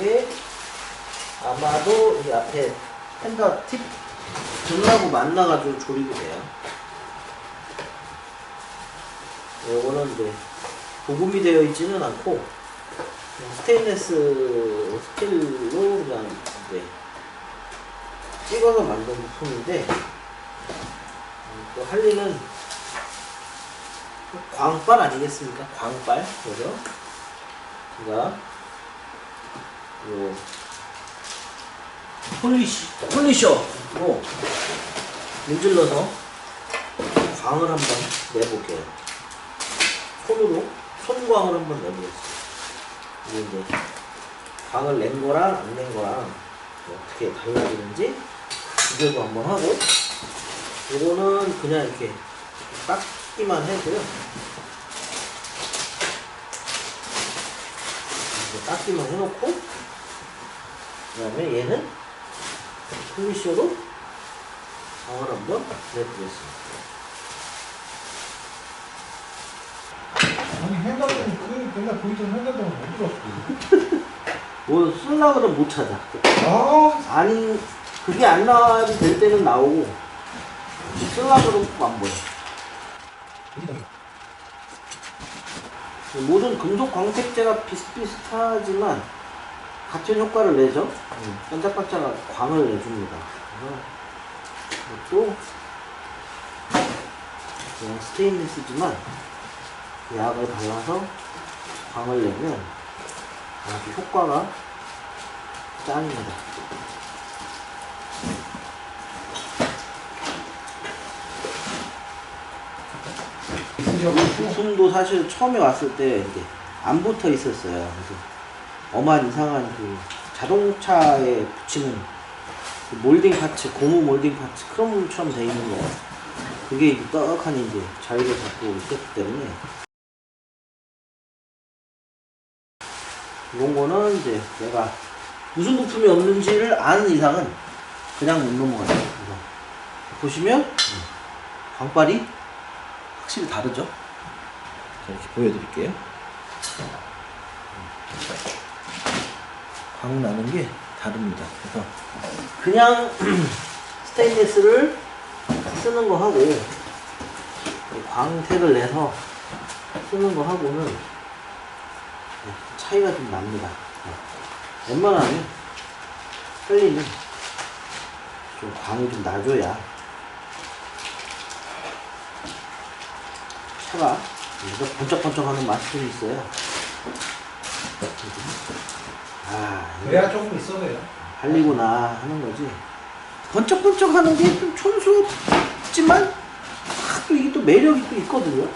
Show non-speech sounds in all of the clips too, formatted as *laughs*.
이게 아마도 이 앞에 펜더 팁 등하고 만나가지고 조립이 돼요. 요거는 이제 도금이 되어 있지는 않고 스테인레스 스틸로 그냥 이제 찍어서 만든 부품인데 음, 또할 일은 광빨 아니겠습니까? 광빨 그죠? 제가 요 폴리시 폴리셔로 문질러서 광을 한번 내볼게요. 손으로 손광을 한번 내보겠습니다. 이게 이제 광을 낸 거랑 안 낸 거랑 어떻게 달라지는지 비교도 한번 하고 이거는 그냥 이렇게 깎기만 해도요. 깎기만 해놓고 그 다음에 얘는 폴리셔로 광을 한번 내보겠습니다. 아니 핸드폰 그 맨날 보이던 핸드폰 못 들었어. 뭐 쓰려고는 못 찾아. 아, 아니 그게 안 나와도 될 때는 나오고 쓰려고는 안 보여. 모든 금속 광택제가 비슷비슷하지만 같은 효과를 내죠. 반짝반짝 광을 내줍니다. 이것도 그냥 스테인리스지만 약을 발라서 광을 내면 아주 효과가 짱입니다. 이 부품도 사실 처음에 왔을 때 이게 안 붙어 있었어요. 그래서 어만 이상한 그 자동차에 붙이는 그 몰딩 파츠, 고무 몰딩 파츠, 크롬처럼 돼 있는 거. 그게 떡하니 이제 자리를 잡고 있었기 때문에 이런 거는 이제 내가 무슨 부품이 없는지를 아는 이상은 그냥 못 넘어가요. 보시면 음, 광빨이 확실히 다르죠? 자, 이렇게 보여드릴게요. 광 나는 게 다릅니다. 그래서 그냥 *clears throat* 스테인리스를 쓰는 거 하고 이 광택을 내서 쓰는 거 하고는 네, 차이가 좀 납니다. 네. 웬만하면 헬리는 좀 광이 좀 나줘야 차가 번쩍번쩍하는 맛이 좀 있어요. 아, 이거 그래야 조금 있어 보여. 할리구나 하는 거지. 번쩍번쩍 하는 게 좀 촌스럽지만 아, 또 이게 또 매력이 또 있거든요.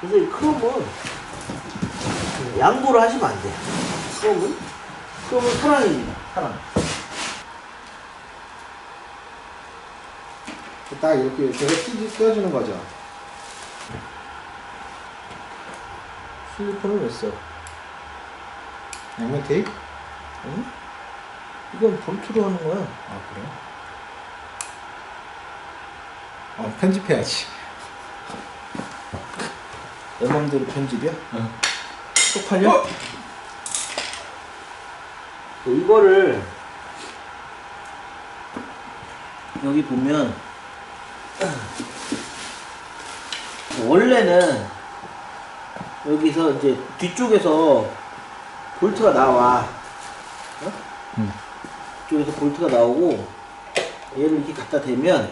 그래서 이 크롬은 양보를 하시면 안 돼요. 크롬은 크롬은 사랑입니다. 사랑. 딱 이렇게 제가 찢 떼어주는 거죠. 실리콘을 왜 써? 양면 테이프? 응? 이건 볼트로 하는 거야. 아 그래? 어 편집해야지. 내 맘대로 편집이야? 응. 쪽팔려? 어? 그 이거를 여기 보면 원래는 여기서 이제 뒤쪽에서 볼트가 나와. 어? 음. 뒤쪽에서 볼트가 나오고 얘를 이렇게 갖다 대면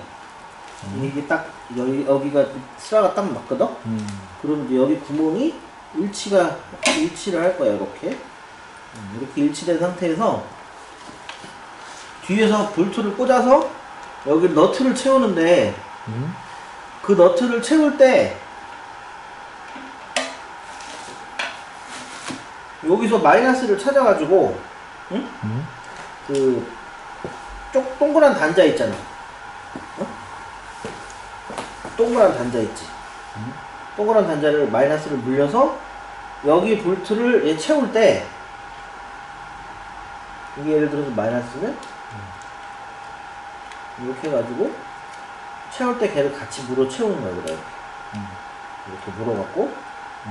이게 딱 여기 여기가 스라가 딱 맞거든. 음. 그럼 이제 여기 구멍이 일치가 일치를 할 거야 이렇게 음, 이렇게 일치된 상태에서 뒤에서 볼트를 꽂아서 여기 너트를 채우는데 음. 그 너트를 채울 때 여기서 마이너스를 찾아가지고 응? 음. 그 쪽 동그란 단자 있잖아. 어? 동그란 단자 있지. 동그란 단자를 마이너스를 물려서 여기 볼트를 얘 채울 때 이게 예를 들어서 마이너스면 이렇게 해가지고 채울 때 걔를 같이 물어 채우는 거예요 그래 이렇게 물어갖고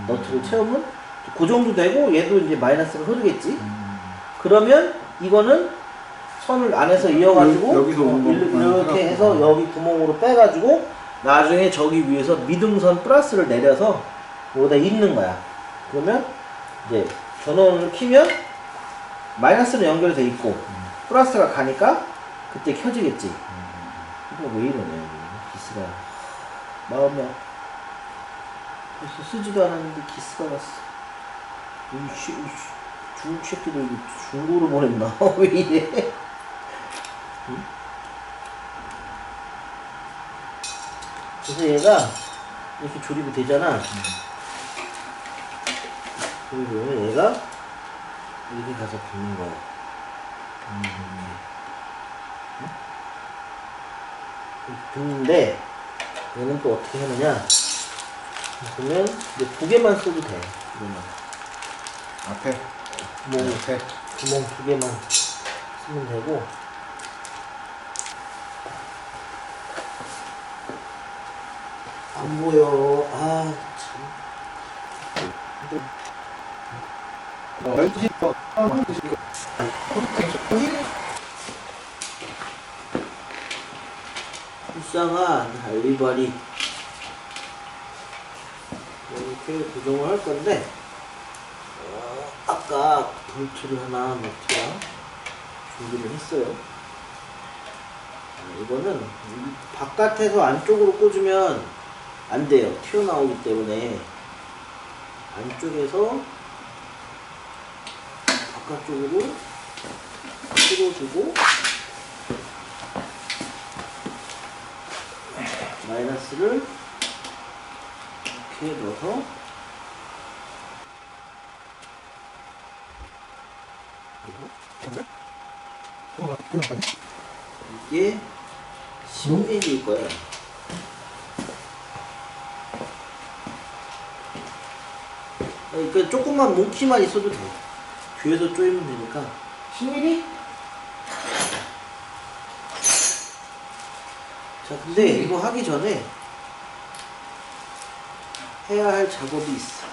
너트를 채우면 그 정도 되고 얘도 이제 마이너스가 흐르겠지? 그러면 이거는 선을 안에서 이어가지고 여- 여기서 이렇게. 해서 여기 구멍으로 빼가지고 나중에 저기 위에서 미등선 플러스를 내려서 여기다 잇는 거야. 그러면 이제 전원을 키면 마이너스는 연결돼 있고 플러스가 가니까 그때 켜지겠지. 이거 왜 이러냐 기스가. 마음이 아파 벌써 쓰지도 않았는데 기스가 갔어 이씨 중국 새끼들 중고를 보냈나? *laughs* 왜 이래? 응? 그래서 얘가 이렇게 조립이 되잖아. 그리고 얘가 이렇게 가서 붙는 거야. 이렇게 붙는데 얘는 또 어떻게 하느냐? 보면 이제 두 개만 써도 돼 이거는 앞에? 구멍, 앞에? 구멍 두 개만 쓰면 되고. 안 보여. 아참. 불쌍한 할리바리 이렇게 고정을 할 건데. 어, 아까 볼트를 하나 넣기가 준비를 했어요. 어, 이거는 이 바깥에서 안쪽으로 꽂으면 안 돼요. 튀어나오기 때문에 안쪽에서 바깥쪽으로 끌어주고 마이너스를 이렇게 넣어서 어, 그냥 이게 10mm일 거예요. 그러니까 조금만 뭉치만 있어도 돼. 뒤에서 조이면 되니까 10mm? 자, 근데 이거 하기 전에 해야 할 작업이 있어.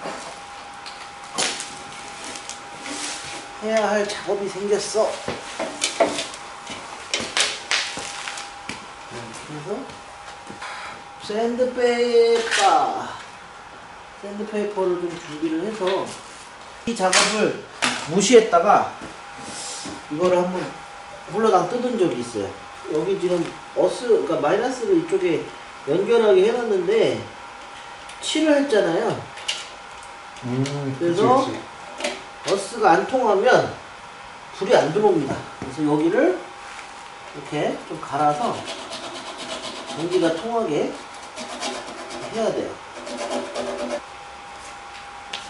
해야 할 작업이 생겼어. 이렇게 해서 샌드페이퍼 샌드페이퍼를 좀 준비를 해서 이 작업을 무시했다가 이거를 한번 훌러당 뜯은 적이 있어요. 여기 지금 어스, 그러니까 마이너스를 이쪽에 연결하게 해놨는데 칠을 했잖아요. 음, 그래서 그치, 그치. 어스가 안 통하면 불이 안 들어옵니다. 그래서 여기를 이렇게 좀 갈아서 전기가 통하게 해야 돼요.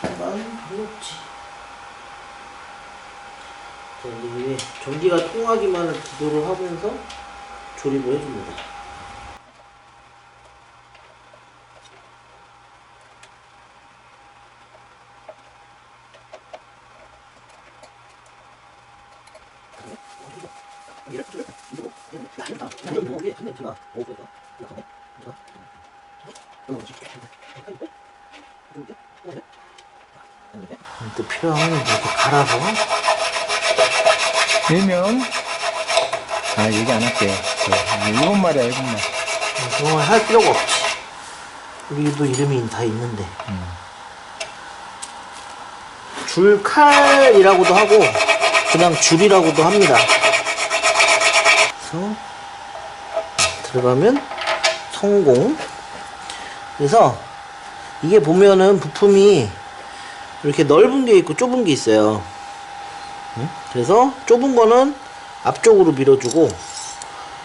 한번 해놓지. 자, 이제 위에 전기가 통하기만을 기도를 하면서 조립을 해줍니다. 또 필요하면 이렇게 갈아서 일명 아 얘기 안 할게요 네, 일본 말이야 일본 말 그동안 할 필요가 없지. 우리도 이름이 다 있는데. 줄칼이라고도 하고, 그냥 줄이라고도 합니다. 그래서, 들어가면 성공. 그래서, 이게 보면은 부품이 이렇게 넓은 게 있고 좁은 게 있어요. 응? 그래서, 좁은 거는 앞쪽으로 밀어주고,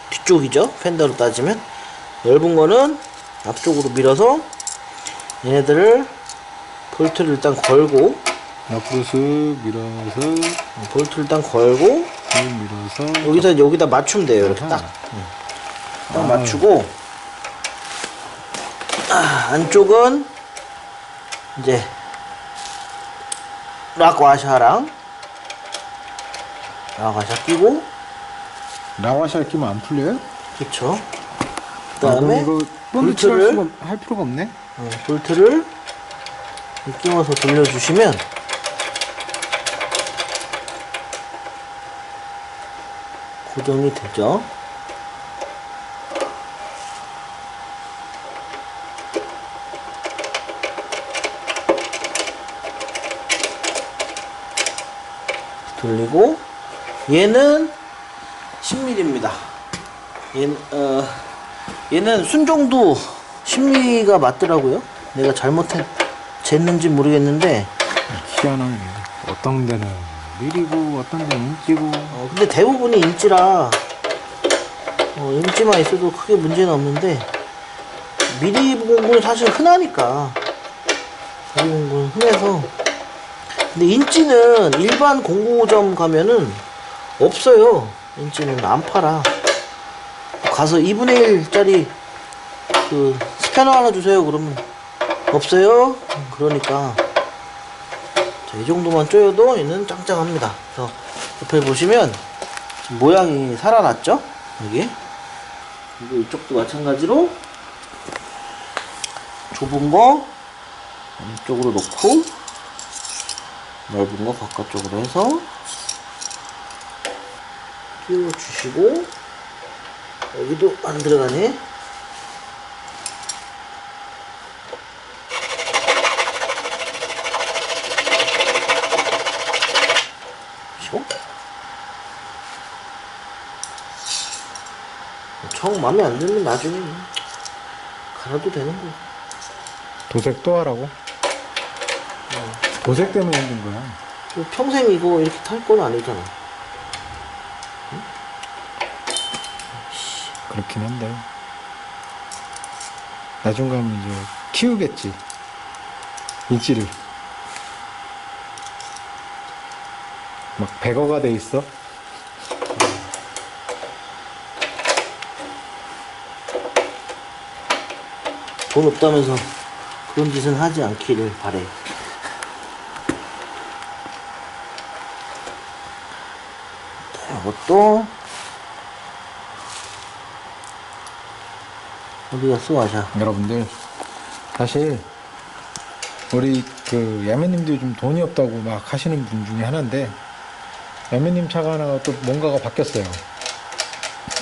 뒤쪽이죠. 팬더로 따지면. 넓은 거는 앞쪽으로 밀어서 얘네들을 볼트를 일단 걸고 앞으로 쓱 밀어서 볼트를 일단 걸고 쓱 밀어서 여기서 여기다 맞추면 돼요 이렇게 딱, 응. 딱 맞추고 아, 안쪽은 이제 락와샤랑 락와샤 끼고 라와샤 끼면 안 풀려요? 그쵸 아, 그다음에 그럼 이거 볼트를 할 필요가 없네. 어, 볼트를 끼워서 돌려주시면 고정이 되죠. 돌리고 얘는 10mm입니다. 얘는 어 얘는 순정도 10mm가 맞더라고요. 내가 잘못했 쟀는지 모르겠는데 희한하네. 어떤 데는 미리고 어떤 데는 인기고. 어, 근데 대부분이 인치라 어, 인치만 있어도 크게 문제는 없는데 미리 공구는 사실 흔하니까 미리 공구는 흔해서 근데 인치는 일반 공구점 가면은 없어요 인치는 안 팔아 가서 2분의 1짜리 그 스캐너 하나 주세요 그러면 없어요 그러니까 자, 이 정도만 쪼여도 얘는 짱짱합니다. 그래서 옆에 보시면 모양이 살아났죠? 여기. 그리고 이쪽도 마찬가지로 좁은 거 이쪽으로 놓고 넓은 거 바깥쪽으로 해서 끼워주시고 여기도 안 들어가네. 정 마음에 안 들면 나중에 갈아도 되는 거 도색 또 하라고? 도색 때문에 힘든 거야. 뭐 평생 이거 이렇게 탈 건 아니잖아 그렇긴 한데. 나중 가면 이제 키우겠지. 인치를. 막 백어가 돼 있어. 돈 없다면서 그런 짓은 하지 않기를 바래 자, 이것도 갔어 와샤 여러분들 사실 우리 그 야매님도 좀 돈이 없다고 막 하시는 분 중에 하나인데 야매님 차가 하나가 또 뭔가가 바뀌었어요.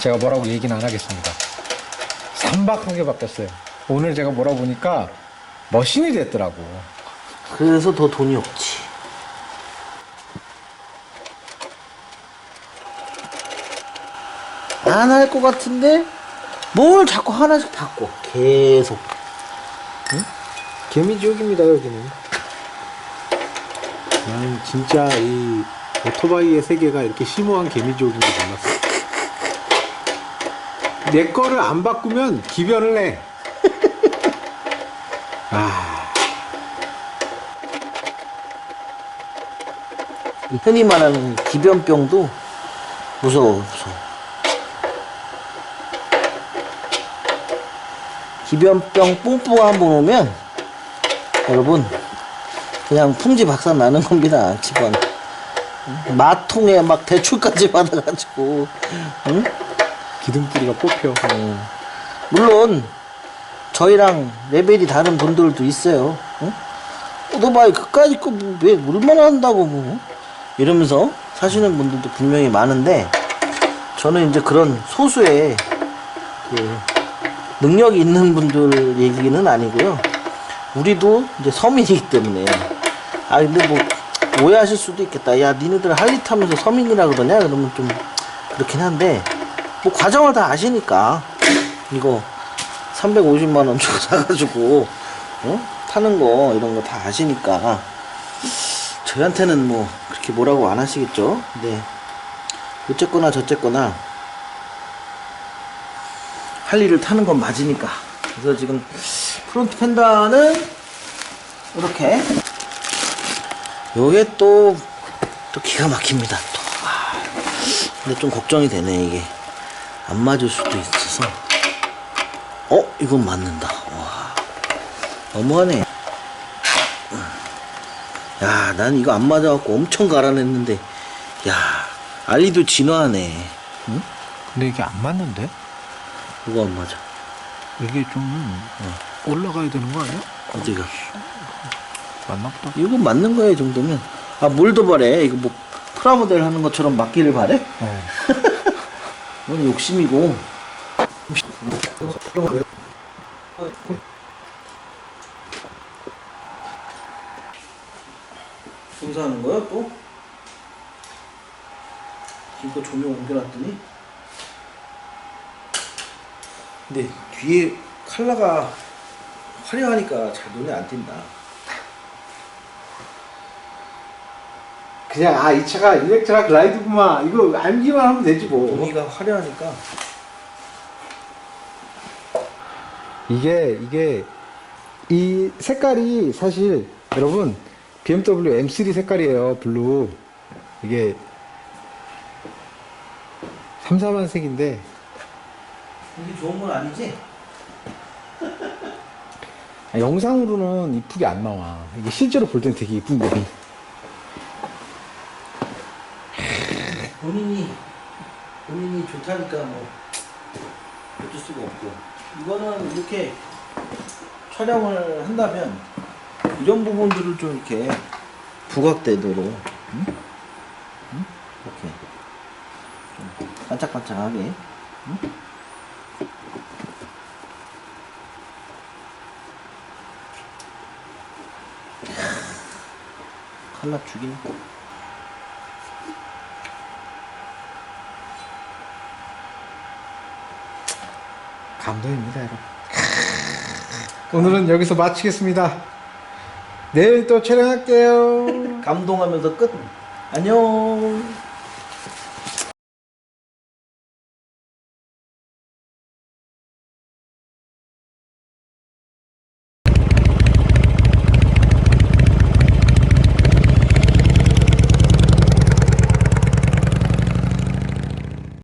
제가 뭐라고 얘기는 안 하겠습니다. 삼박하게 바뀌었어요. 오늘 제가 몰아보니까 머신이 됐더라고. 그래서 더 돈이 없지. 안 할 것 같은데 뭘 자꾸 하나씩 바꿔 계속 개미지옥입니다 여기는. 나는 진짜 이 오토바이의 세계가 이렇게 심오한 개미지옥인 줄 몰랐어. 내 거를 안 바꾸면 기변을 해. *laughs* 아, 흔히 말하는 기변병도 무서워 무서워 기변병 뽕뽕 한번 오면 여러분 그냥 풍지 박산 나는 겁니다 집안 마통에 막 대출까지 *laughs* 받아가지고 응? 기둥뿌리가 뽑혀. 어. 물론 저희랑 레벨이 다른 분들도 있어요. 어? 오토바이 그까짓 거왜 얼마나 한다고 뭐 이러면서 사시는 분들도 분명히 많은데 저는 이제 그런 소수의 그 능력이 있는 분들 얘기는 아니고요. 우리도 이제 서민이기 때문에 아 근데 뭐 오해하실 수도 있겠다. 야 니네들 할리 타면서 서민이라 그러냐? 그러면 좀 그렇긴 한데 뭐 과정을 다 아시니까 이거 350만 원 주고 사가지고 어? 타는 거 이런 거 다 아시니까 저희한테는 뭐 그렇게 뭐라고 안 하시겠죠 근데 어쨌거나 저쨌거나 할리를 타는 건 맞으니까. 그래서 지금 프론트 펜다는 이렇게. 요게 또 또 기가 막힙니다 또. 아, 근데 좀 걱정이 되네 이게. 안 맞을 수도 있어서. 어? 이건 맞는다. 와. 너무하네. 야, 난 이거 안 맞아갖고 엄청 갈아냈는데, 야, 알리도 진화하네. 응? 근데 이게 안 맞는데? 뭐가 안 맞아? 이게 좀 올라가야 되는 거 아니야? 어디가? 맞나 보다. 이거 맞는 거야, 이 정도면. 아, 뭘더 바래? 이거 뭐, 프라모델 하는 것처럼 맞기를 바래? *laughs* 어. 이건 욕심이고. 공사하는 거야, 또? 이거 조명 옮겨놨더니? 근데 뒤에 칼라가 화려하니까 잘 눈에 안 띈다. 그냥 아 이 차가 일렉트라 글라이드구만 이거 알기만 하면 되지 뭐 무늬가 화려하니까. 이게 이게 이 색깔이 사실 여러분 BMW M3 색깔이에요 블루 이게 3, 4만 색인데 이게 좋은 건 아니지? 아, 영상으로는 이쁘게 안 나와 이게 실제로 볼 때는 되게 이쁜데 본인이 본인이 좋다니까 뭐 어쩔 수가 없고 이거는 이렇게 촬영을 한다면 이런 부분들을 좀 이렇게 부각되도록 응? 응? 이렇게 좀 반짝반짝하게 응? 칼라 죽이네 감동입니다 여러분. 오늘은 여기서 마치겠습니다. 내일 또 촬영할게요. *laughs* 감동하면서 끝. 안녕